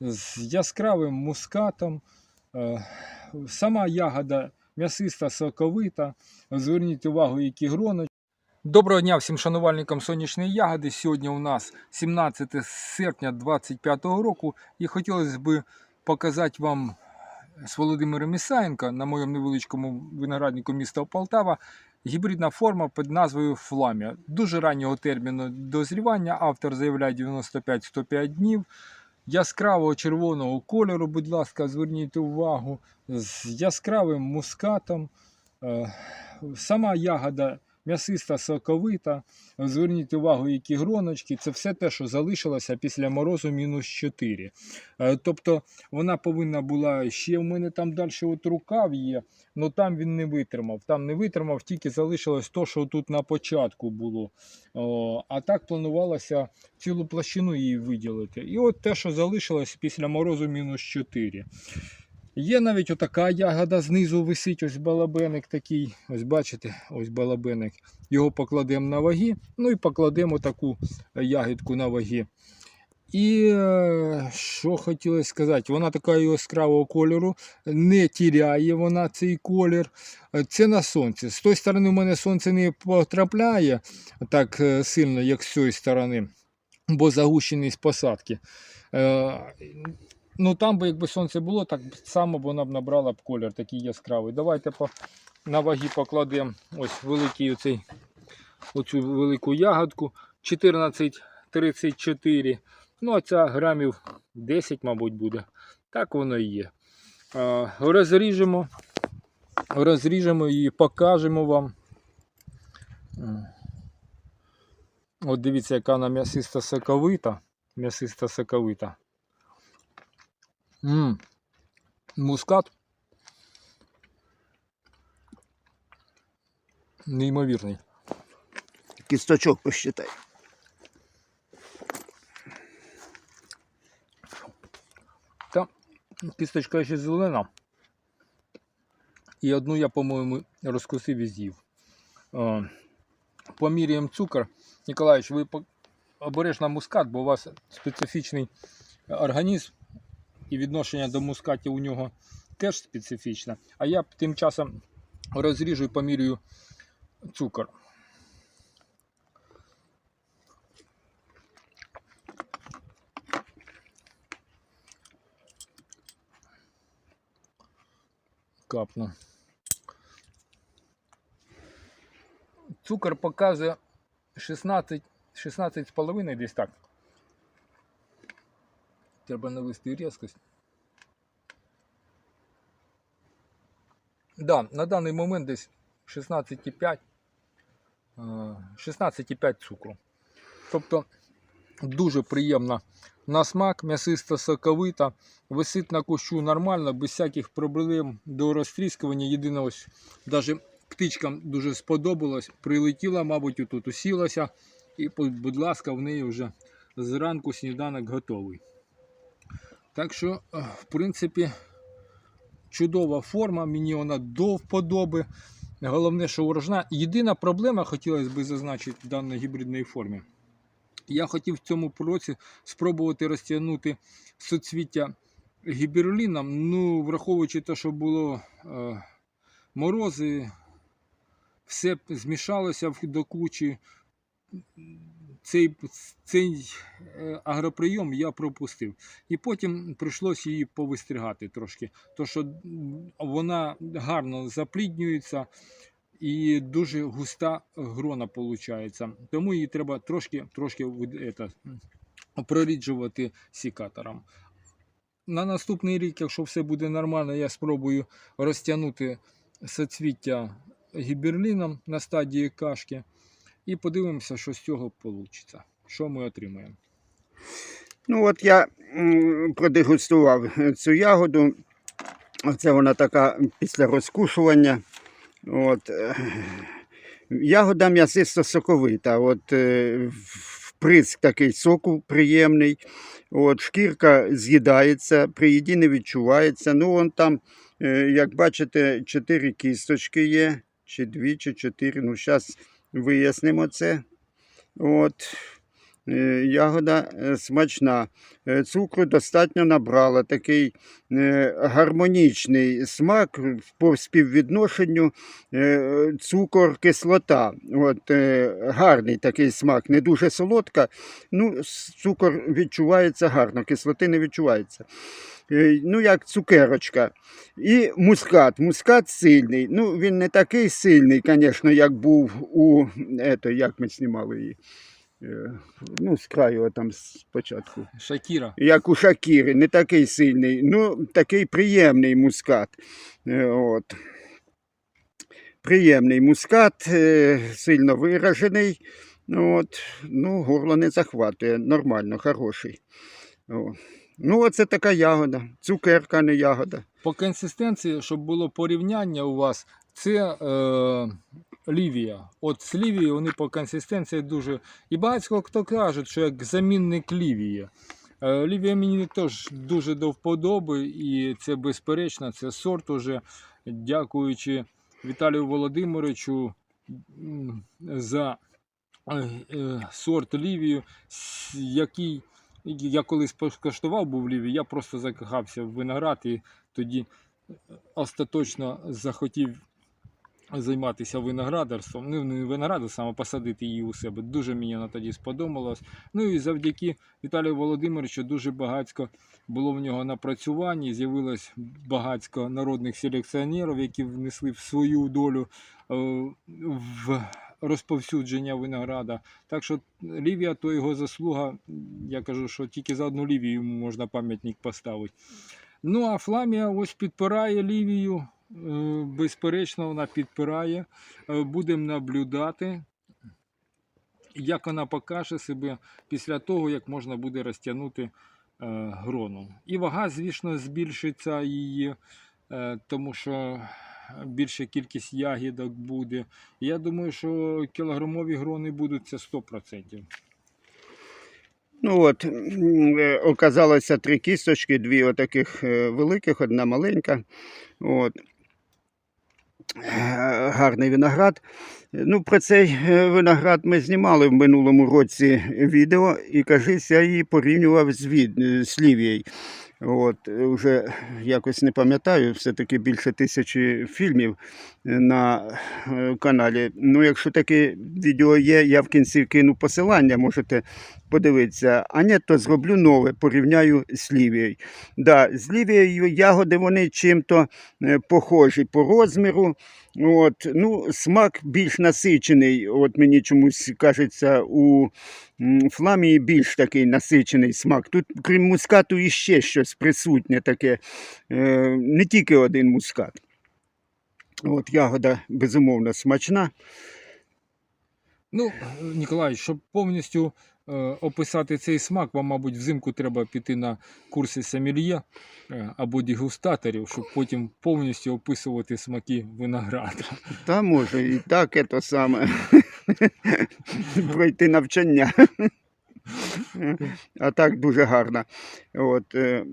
з яскравим мускатом. Е, Сама ягода м'ясиста, соковита. Зверніть увагу, які гроночки. Доброго дня всім шанувальникам сонячної ягоди. Сьогодні у нас 17 серпня 2025 року і хотілося б показати вам з Володимиром Ісаєнко на моєму невеличкому винограднику міста Полтава гібридна форма під назвою Фламія. Дуже раннього терміну дозрівання. Автор заявляє 95-105 днів. Яскравого червоного кольору, будь ласка, зверніть увагу, з яскравим мускатом. Е, Сама ягода м'ясиста соковита. Зверніть увагу, які гроночки. Це все те, що залишилося після морозу мінус 4. Е, Тобто вона повинна була ще в мене там далі от рукав є, але там він не витримав. Там не витримав, тільки залишилось то, що тут на початку було. А так планувалося цілу площину її виділити. І от те, що залишилось після морозу мінус 4. Є навіть отака ягода знизу висить, ось балабеник такий. Ось бачите, ось балабеник. Його покладемо на ваги, ну і покладемо таку ягідку на ваги. І е, що хотілося сказати, вона така яскравого кольору, не тіряє вона цей колір. Е, Це на сонці. З тої сторони, у мене сонце не потрапляє так е, сильно, як з цієї сторони, бо загущеність посадки. Ну там би якби сонце було, так само б вона б набрала б колір такий яскравий. Давайте по, на ваги покладемо ось великий оцей, оцю велику ягодку 14,34. Ну, а ця грамів 10, мабуть, буде. Так воно і є. А, розріжемо, розріжемо її, покажемо вам. От дивіться, яка вона м'ясиста соковита. М'ясиста соковита. М. Мускат. Неймовірний. Кісточок посчитай. Та кісточка ще зелена. І одну я, по-моєму, розкусив і з'їв. Е, Поміряємо цукор. Ніколаєвич, ви обережно мускат, бо у вас специфічний організм і відношення до мускатів у нього теж специфічне. А я тим часом розріжу і помірюю цукор. Капну. Цукор показує 16, 16,5 десь так. Треба навести різкость. Да, на даний момент десь 16,5 е, 16,5 цукру. Тобто дуже приємна на смак, м'ясиста соковита, висить на кущу нормально, без всяких проблем до розтріскування. Єдине ось навіть птичкам дуже сподобалось, прилетіла, мабуть, отут усілася. І, будь ласка, в неї вже зранку сніданок готовий. Так що, е, в принципі, чудова форма, мені вона до вподоби. Головне, що урожна. Єдина проблема, хотілося б зазначити в даній гібридній формі. Я хотів в цьому році спробувати розтягнути соцвіття гіберліном. Ну, враховуючи те, що було е, морози, все змішалося до кучі. Цей, цей е, агроприйом я пропустив. І потім прийшлося її повистригати трошки. То що вона гарно запліднюється і дуже густа грона виходить. Тому її треба трошки, трошки від- проріджувати сікатором. На наступний рік, якщо все буде нормально, я спробую розтягнути соцвіття гіберліном на стадії кашки. І подивимося, що з цього вийде. Що ми отримаємо. Ну от я продегустував цю ягоду. Оце вона така після розкушування. От, е, ягода м'ясисто соковита. От, е, вприск такий соку приємний. От, шкірка з'їдається, при їді не відчувається. Ну, вон там, е, як бачите, чотири кісточки є, чи дві, чи чотири. Ну, зараз вияснимо це. От. Е, Ягода е, смачна. Е, Цукру достатньо набрала. Такий гармонічний смак по співвідношенню е, цукор-кислота. От, гарний такий смак, не дуже солодка. Ну, цукор відчувається гарно, кислоти не відчувається. Е, Ну, як цукерочка. І мускат. Мускат сильний. Ну, він не такий сильний, звісно, як був у ето, як ми знімали її. Е, Ну, з краю там спочатку. Шакіра. Як у Шакіри, не такий сильний, ну такий приємний мускат. Е, От. Приємний мускат, сильно виражений. Ну, От. Ну, горло не захватує, нормально, хороший. О. Ну, оце така ягода. Цукерка, не ягода. По консистенції, щоб було порівняння у вас, це е, лівія. От з лівією вони по консистенції дуже. І багато хто каже, що як замінник лівії. Е, Лівія мені теж дуже до вподоби, і це безперечно, це сорт уже, дякуючи Віталію Володимировичу за е, е, сорт лівію, який я колись покуштував був лівій, я просто закохався в виноград і тоді остаточно захотів займатися виноградарством. Ну, не виноградарством, а посадити її у себе. Дуже мені вона тоді сподобалась. Ну і завдяки Віталію Володимировичу дуже багатько було в нього напрацювань, і з'явилось багатько народних селекціонерів, які внесли в свою долю е, в розповсюдження винограда. Так що Лівія то його заслуга. Я кажу, що тільки за одну Лівію йому можна пам'ятник поставити. Ну, а Фламія ось підпирає Лівію. е, Безперечно, вона підпирає. Е, Будемо наблюдати, як вона покаже себе після того, як можна буде розтягнути е, грону. І вага, звісно, збільшиться її, тому що більша кількість ягідок буде. Я думаю, що кілограмові грони будуть це 100%. Ну от, е, оказалося три кісточки, дві отаких е, великих, одна маленька. От. Е, Гарний виноград. Ну, про цей виноград ми знімали в минулому році відео, і кажись, я її порівнював з, від, з Лівією. От, е, вже якось не пам'ятаю, все-таки більше тисячі фільмів е, на е, каналі. Ну, якщо таке відео є, я в кінці кину посилання, можете подивитися. А ні, то зроблю нове, порівняю з Лівією. Да, з Лівією ягоди вони чим-то е, похожі по розміру. От, ну, смак більш насичений. От мені чомусь кажеться, у фламії більш такий насичений смак. Тут, крім мускату, іще щось присутнє таке. Е, не тільки один мускат. От ягода безумовно смачна. Ну, Ніколай, щоб повністю описати цей смак, вам, мабуть, взимку треба піти на курси сомельє е, або дегустаторів, щоб потім повністю описувати смаки винограда. Та може і так це саме пройти навчання. А так дуже гарно. От, е,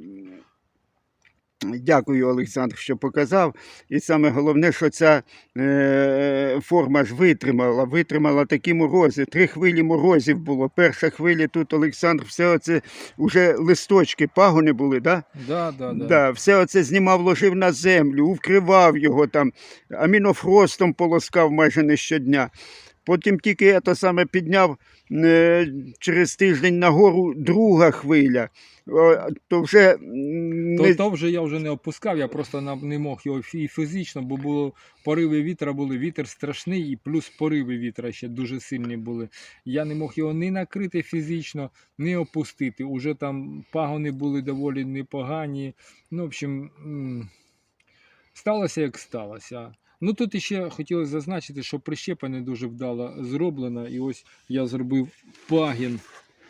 Дякую, Олександр, що показав. І саме головне, що ця е, форма ж витримала, витримала такі морози. Три хвилі морозів було. Перша хвиля тут Олександр, все оце вже листочки, пагони були, да? Да, да, да. Да, все оце знімав, ложив на землю, вкривав його там, амінофростом полоскав майже не щодня. Потім тільки я то саме підняв е, через тиждень нагору друга хвиля. То вже м, То, то вже я вже не опускав, я просто не мог його і фізично, бо було пориви вітра були, вітер страшний, і плюс пориви вітра ще дуже сильні були. Я не мог його ні накрити фізично, ні опустити. Уже там пагони були доволі непогані. Ну, в общем, сталося як сталося. Ну тут іще хотілося зазначити, що прищепа не дуже вдало зроблена. І ось я зробив пагін,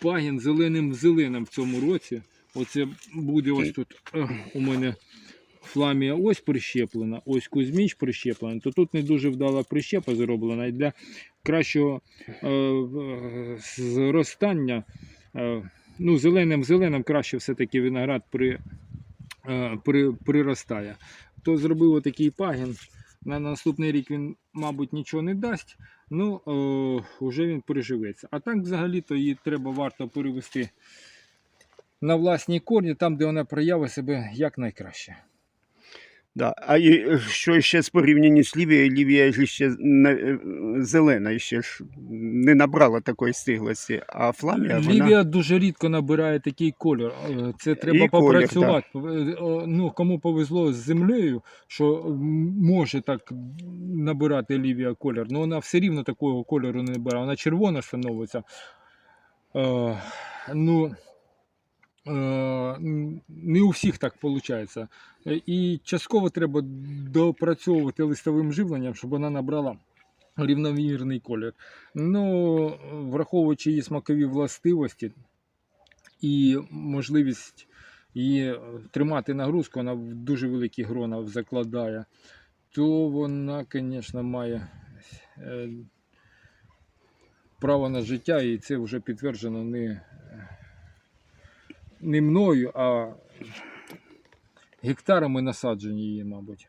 пагін зеленим зеленим в цьому році. Оце буде ось тут у мене фламія ось прищеплена, ось кузьміч прищеплений, то тут не дуже вдала прищепа зроблена. І для кращого е, е, зростання, е, ну, зеленим зеленим краще все-таки виноград при, е, при, приростає. То зробив отакий пагін. На наступний рік він, мабуть, нічого не дасть. ну, е, вже він переживеться. А так взагалі-то її треба варто перевести на власні корні, там, де вона проявить себе якнайкраще. Да. А і що ще з порівняння з Лівією, Лівія ж ще е, зелена, ще ж не набрала такої стиглості, а Фламія вона... Лівія дуже рідко набирає такий колір. Е, Це треба колір, попрацювати. Е, е, Ну, кому повезло з землею, що може так набирати Лівія колір, але вона все рівно такого кольору не набирає. Вона червона становиться. Е, ну, е, не у всіх так виходить. І частково треба допрацьовувати листовим живленням, щоб вона набрала рівномірний колір. Ну, враховуючи її смакові властивості і можливість її е, тримати нагрузку, вона в дуже великі грона закладає, то вона, звісно, має е, право на життя, і це вже підтверджено не, не мною, а гектарами насаджені її, мабуть.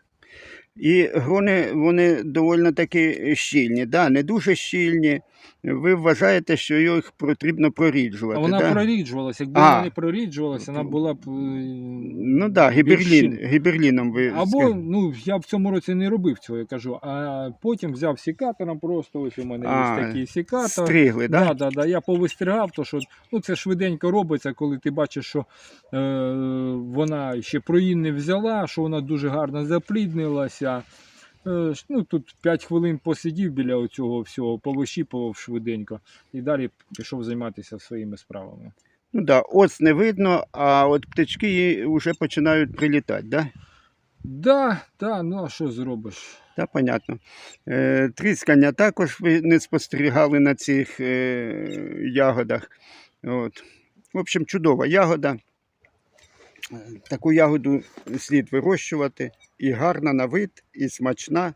І грони, вони доволі таки щільні, да? не дуже щільні. Ви вважаєте, що їх потрібно А вона да? проріджувалася. Якби А. вона не проріджувалася, вона була б. е, Ну так, да, гіберлін, більш- гіберліном ви Або скажете. ну я в цьому році не робив цього, я кажу. А потім взяв сікатором просто. Ось у мене А, є такий сікатор. стригли, да? Да, да, да. Я повистригав, то що ну, це швиденько робиться, коли ти бачиш, що е, вона ще проїн не взяла, що вона дуже гарно запліднилася. Е, ну, тут 5 хвилин посидів біля цього всього, повищіпував швиденько і далі пішов займатися своїми справами. Ну да, оц не видно, а от птички вже починають прилітати, да? Да, да, ну а що зробиш? Так, понятно. Е, тріскання також ви не спостерігали на цих е, ягодах. От. В общем, чудова ягода. Е, Таку ягоду слід вирощувати. І гарна на вид, і смачна.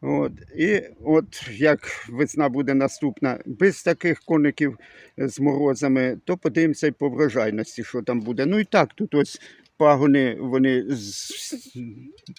От. І от як весна буде наступна без таких коників з морозами, то подивимося і по врожайності, що там буде. Ну і так, тут ось пагони, вони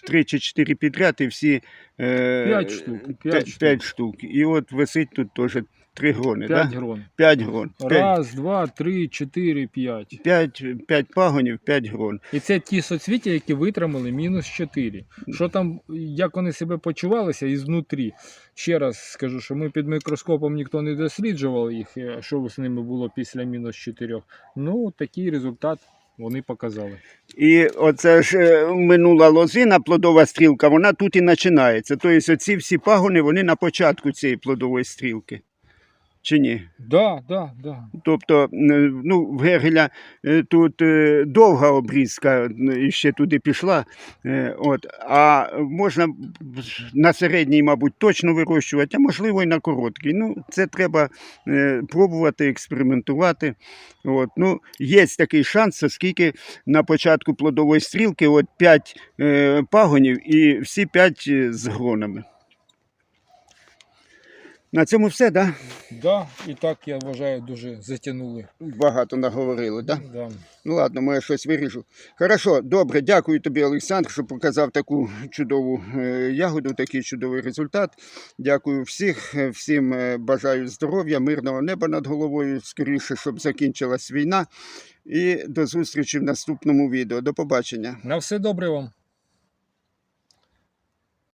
3 чи 4 підряд, і всі е, П'ять штук, штук. І от висить тут теж 3 грони. 5 да? грон. 5 грон. 5, Раз, два, три, чотири, п'ять. 5, 5 пагонів, 5 грон. І це ті соцвіття, які витримали мінус 4. Що там, як вони себе почувалися ізнутрі. Ще раз скажу, що ми під мікроскопом ніхто не досліджував їх, е, що з ними було після мінус 4. Ну, такий результат вони показали. І оце ж е, минула лозина, плодова стрілка, вона тут і починається. Тобто оці всі пагони, вони на початку цієї плодової стрілки. Чи ні? Да, да, да. Тобто, ну, в Гегеля е, тут е, довга обрізка ще туди пішла. е, От, а можна на середній, мабуть, точно вирощувати, а можливо і на короткий. Ну, це треба пробувати, експериментувати. От, ну, є такий шанс, оскільки на початку плодової стрілки от 5 е, пагонів і всі 5 з гронами. На цьому все, так? Да? Да, і так я вважаю, дуже затягнули. Багато наговорили, так? Да? Да. Ну ладно, може щось виріжу. Хорошо, добре, дякую тобі, Олександр, що показав таку чудову е, ягоду, такий чудовий результат. Дякую всіх, е, всім е, бажаю здоров'я, мирного неба над головою, скоріше, щоб закінчилась війна. І до зустрічі в наступному відео. До побачення. На все добре вам.